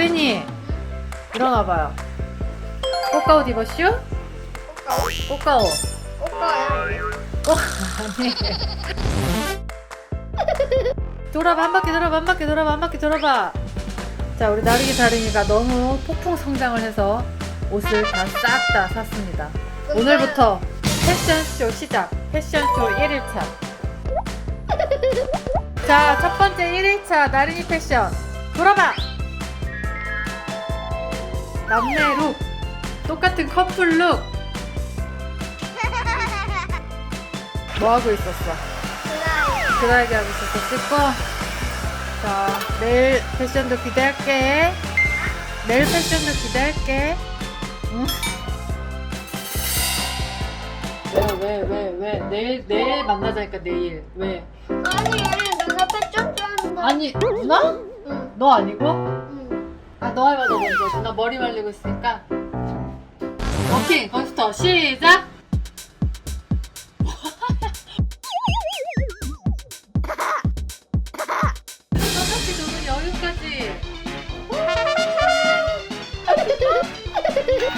다린이 일어나봐요. 꽃가옷 입었슈? 꽃가옷. 오빠야. 어, 아니. 돌아봐 한 바퀴 돌아봐 한 바퀴 돌아봐 한 바퀴 돌아봐. 자 우리 나린이 다린이가 너무 폭풍 성장을 해서 옷을 다 싹 다 샀습니다. 오늘부터 패션쇼 시작. 패션쇼 1일차. 자, 첫 번째 1일차 나린이 패션. 돌아봐! 남매 룩. 똑같은 커플 룩. 뭐 하고 있었어? 드라이기 하고 있었어. 찍고. 자, 내일 패션도 기대할게. 내일 패션도 기대할게. 응? 왜, 왜, 왜, 왜? 내일, 내일 만나자니까 내일. 왜? 아니, 누나 패션 거. 아니, 누나? 응. 너 아니고? 응. 아, 너 해봐, 너 먼저. 누나 머리 말리고 있으니까. 오케이, 거기부터 시작! 똑같이.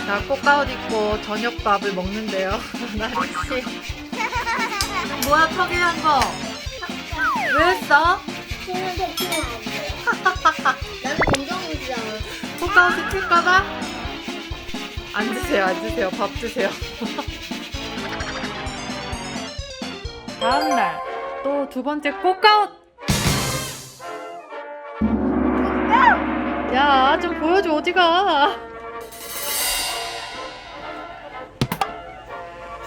자, 꽃가옷 입고 저녁밥을 먹는데요. 나리씨. 뭐야, 턱이한 거? 왜 했어? 나 꽃가옷이 필까봐? 앉으세요, 앉으세요. 밥 드세요. 다음날 또 두 번째 꽃가옷. 야, 좀 보여줘 어디가?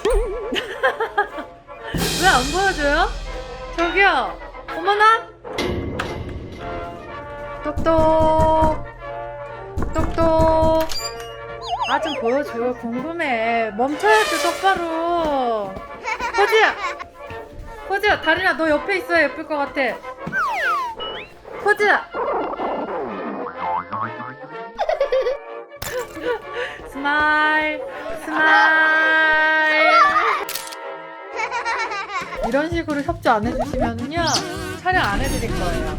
왜 안 보여줘요? 저기요, 어머나. 똑똑. 똑똑. 아, 좀 보여줘. 궁금해. 멈춰야지, 똑바로. 호지야! 호지야, 다리나, 너 옆에 있어야 예쁠 것 같아. 호지야! 스마일, 스마일. 이런 식으로 협조 안 해주시면은요, 촬영 안 해드릴 거예요.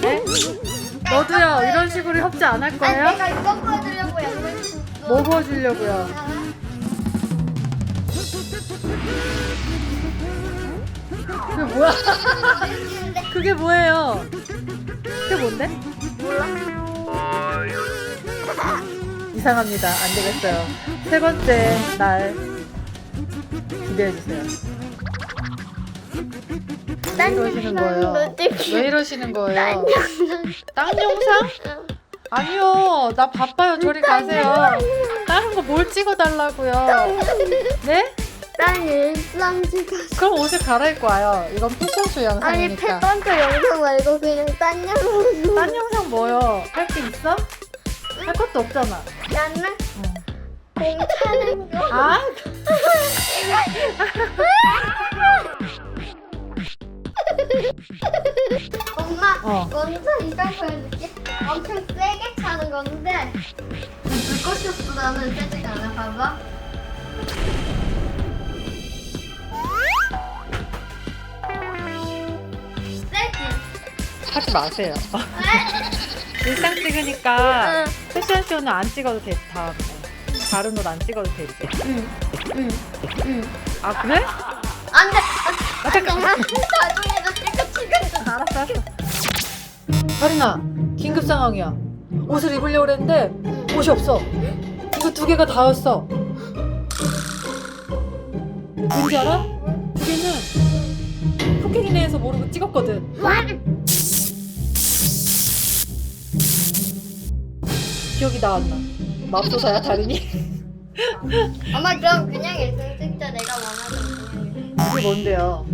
네? 너도요, 이런 식으로 협조 안 할 아니, 거예요? 내가 이거 보여드리려고 신었어. 뭐 보여주려고요? 그게 뭐야? 그게 뭐예요? 그게 뭔데? 몰라. 이상합니다. 안 되겠어요. 세 번째 날 기대해 주세요. 왜 이러시는 거예요? 왜 이러시는 거예요? 딴 영상? 아니요. 나 바빠요. 저리 가세요. 다른 거 뭘 찍어달라고요? 네? 나는 찍었어. 그럼 옷을 갈아입고 와요. 이건 패션쇼 아니, 영상이니까. 패던트 영상 말고 그냥 딴 영상. 딴 영상 뭐요? 할 게 있어? 할 것도 없잖아. 나는 응. 공 차는 거. 아, 어. 먼저 이걸 보여줄게. 엄청 세게 차는 건데 불꽃이었보다는 세지가 않아. 봐봐. 세지? 하지 마세요. 일상 찍으니까 패션쇼는 안 찍어도 돼, 다음에. 다른 옷 안 찍어도 되지. 응, 응, 응. 아, 그래? 안 돼! 아, 잠깐. 나중에 너 찍어 찍어. 알았어, 알았어. 다리나, 긴급 상황이야. 옷을 입으려고 그랬는데 옷이 없어. 이거 두 개가 다였어. 왠지 알아? 두 개는 폭행이네에서 모르고 찍었거든. 기억이 나 안 나. 맙소사야 다리니? 엄마 그럼 그냥 일상 찍자. 내가 원하는. 그게 뭔데요?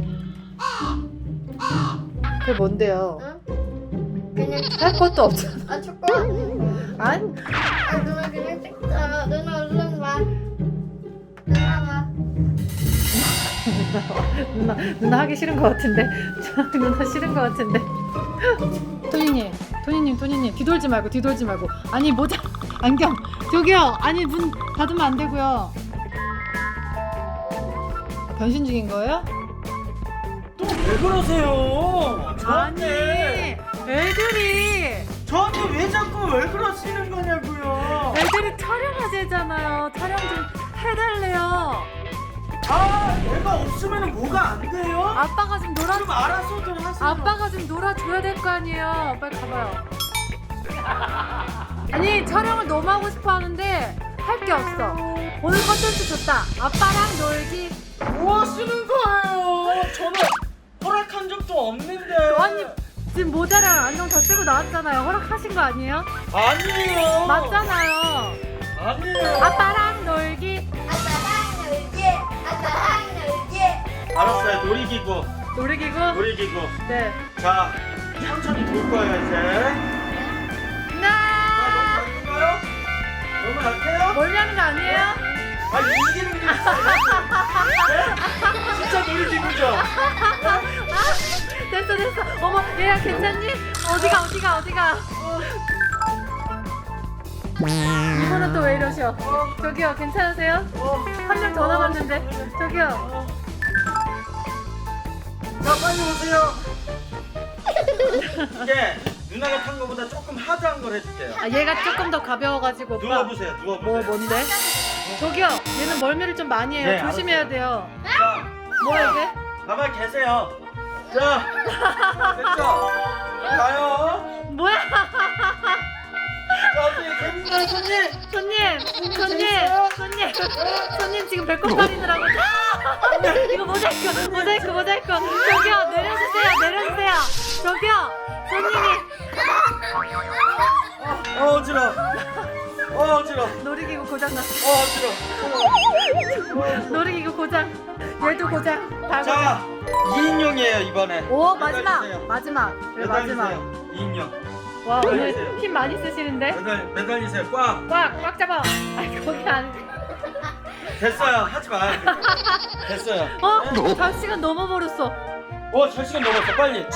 그게 뭔데요? 응? 그냥 할 것도 없잖아. 아 축구? 안? 아 누나 그냥 찍자. 누나 얼른 와. 누나 와. 누나 누나 하기 싫은 것 같은데 누나 싫은 것 같은데 토니님 토니님 토니님 뒤돌지 말고 뒤돌지 말고 아니 모자 안경 저기요 아니 문 닫으면 안 되고요 변신 중인 거예요? 왜 그러세요? 아니 애들이 저한테 왜 자꾸 왜 그러시는 거냐고요? 애들이 촬영하재잖아요. 촬영 좀 해달래요. 아, 내가 없으면 뭐가 안 돼요? 아빠가 좀 놀아. 좀 알아서들 하세요. 아빠가 좀 놀아줘야 될 거 아니에요. 빨리 가봐요. 아니 촬영을 너무 하고 싶어 하는데 할 게 없어. 오늘 컨텐츠 좋다. 아빠랑 놀기. 뭐 하시는 거예요? 저는 허락한 적도 없는데. 아니 지금 모자랑 안경 다 쓰고 나왔잖아요. 허락하신 거 아니에요? 아니에요. 맞잖아요. 아니에요. 아빠랑 놀기. 아빠랑 놀기. 아빠랑 놀기. 알았어요. 놀이기구. 놀이기구. 놀이기구. 네. 자, 천천히 돌 거예요, 이제. 나. 자, 너무 갈까요? 너무 갈게요? 멀리 하는 거 아니에요? 아, 이기는 게 있어요. 네? 진짜 놀이기구죠? 됐어 됐어. 어머 얘야 괜찮니? 어디가 어디가 어디가? 이번엔 또왜 이러셔? 저기요 괜찮으세요? 어. 한명더 남았는데 저기요 자, 빨리 오세요. 이게 누나가 탄 거보다 조금 하드한 걸 해줄게요. 아 얘가 조금 더 가벼워가지고 오빠 누워보세요, 누워보세요. 뭐 뭔데? 저기요 얘는 멀미를 좀 많이 해요 네, 조심해야 돼요 자, 뭐야 이게? 가만히 계세요. 자, 됐죠? 가요. 뭐야 자, 어떻게 됩니까, 손님? 손님 손님 손님 손님 지금 배꼽 가리느라고 아! 이거 모자이크 모자이크 모자이크 저기요 내려주세요 내려주세요 저기요 손님이 어, 어지러. 어, 어지러. 놀이기구 고장났어 어, 어지러. 놀이기구 고장 얘도 고장 다 고장 자, 2인용이에요, 이번에. 오 마지막 매달리세요. 마지막 왜 마지막 매달리세요. 2인용. 와 오늘 매달리세요. 힘 많이 쓰시는데 매달, 매달리세요. 꽉. 꽉 꽉 잡아 아 거기 안 됐어요. 하지 마. 됐어요. 어? 다 시간 넘어버렸어 어, 잘 시간 넘었어. 빨리.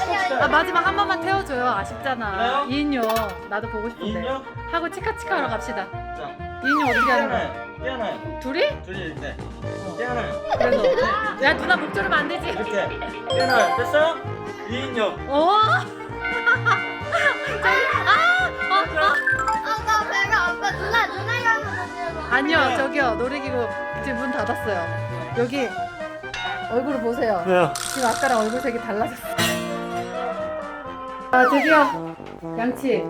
아 마지막 한 번만 태워줘요 아쉽잖아 그래요? 2인용 나도 보고 싶은데 2인용? 하고 치카치카 하러 갑시다 자, 2인용 어떻게 하는 거야? 깨어나요. 깨어나요. 둘이? 둘이 이렇게. 깨어나요. 그래서 야 누나 목 조르면 안 되지 이렇게. 깨어나요. 됐어요? 2인용. 오 저기 아! 어, 어. 아, 나 배가 아파. 누나, 누나가 아니요 저기요 놀이기구 지금 문 닫았어요 여기 얼굴을 보세요 왜요? 지금 아까랑 얼굴 색이 달라졌어 아 저기요 양치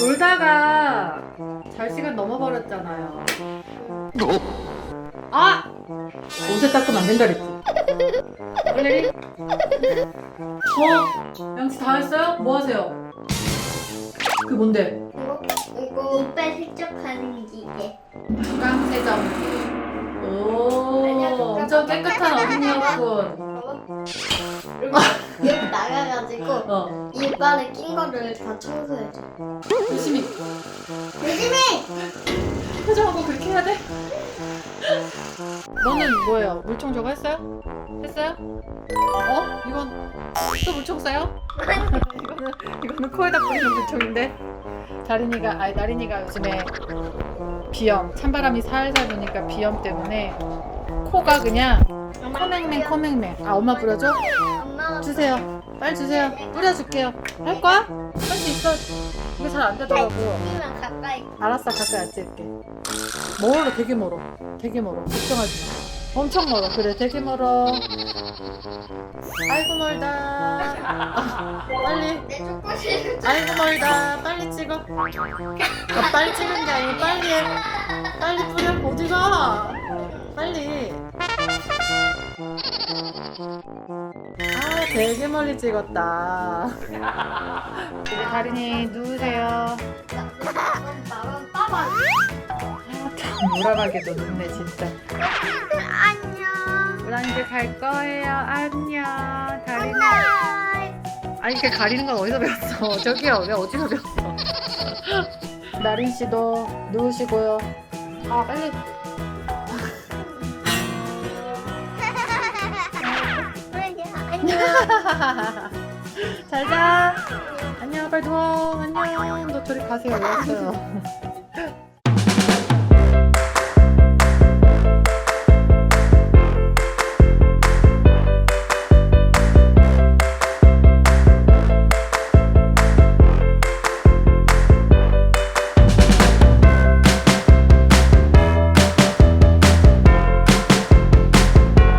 놀다가 잘 시간 넘어버렸잖아요 아! 옷에 닦으면 안 된다 그랬지 빨리 어? 양치 다 했어요? 뭐 하세요? 그게 뭔데? 이거, 이거 오빠 세척하는 기계. 깡세정기 오 엄청 깨끗한 어린이였군 여기 나가가지고 어 이빨에 낀 거를 다 청소해줘. 조심히 조심히! 표정하고 그렇게 해야 돼? 너는 뭐예요? 물총 저거 했어요? 했어요? 어? 이건 또 물총 쏴요? 이거는 이거는 코에다 뿌리는 물총인데 다린이가 아니 나린이가 요즘에 비염 찬바람이 살살 부니까 비염 때문에 코가 그냥 코맹맹 코맹맹. 아 엄마 뿌려줘? 엄마가 주세요. 빨리 주세요. 뿌려줄게요. 할 거야? 할 수 있어. 이거 잘안 되더라고. 가까이. 알았어 가까이 앉을게. 멀어 되게 멀어. 되게 멀어. 걱정하지 마. 엄청 멀어. 그래 되게 멀어. 아이고 멀다. 아, 빨리. 내. 아이고 멀다. 빨리 찍어. 아, 빨리 찍는 게 아니고 빨리 해. 빨리 뿌려. 어디 가? 빨리 아 되게 멀리 찍었다. 우리 다린이 누우세요. 마음 빠방. 무라하게도 늦네 진짜. 안녕. 우랑 이제 갈 거예요. 안녕 다린이. 아니 이렇게 가리는 건 어디서 배웠어? 저기요 왜 어디서 배웠어? 나린 씨도 누우시고요. 아 빨리 잘 자. 안녕 빨리 누워 안녕. 너 저리 가세요. 왜 왔어요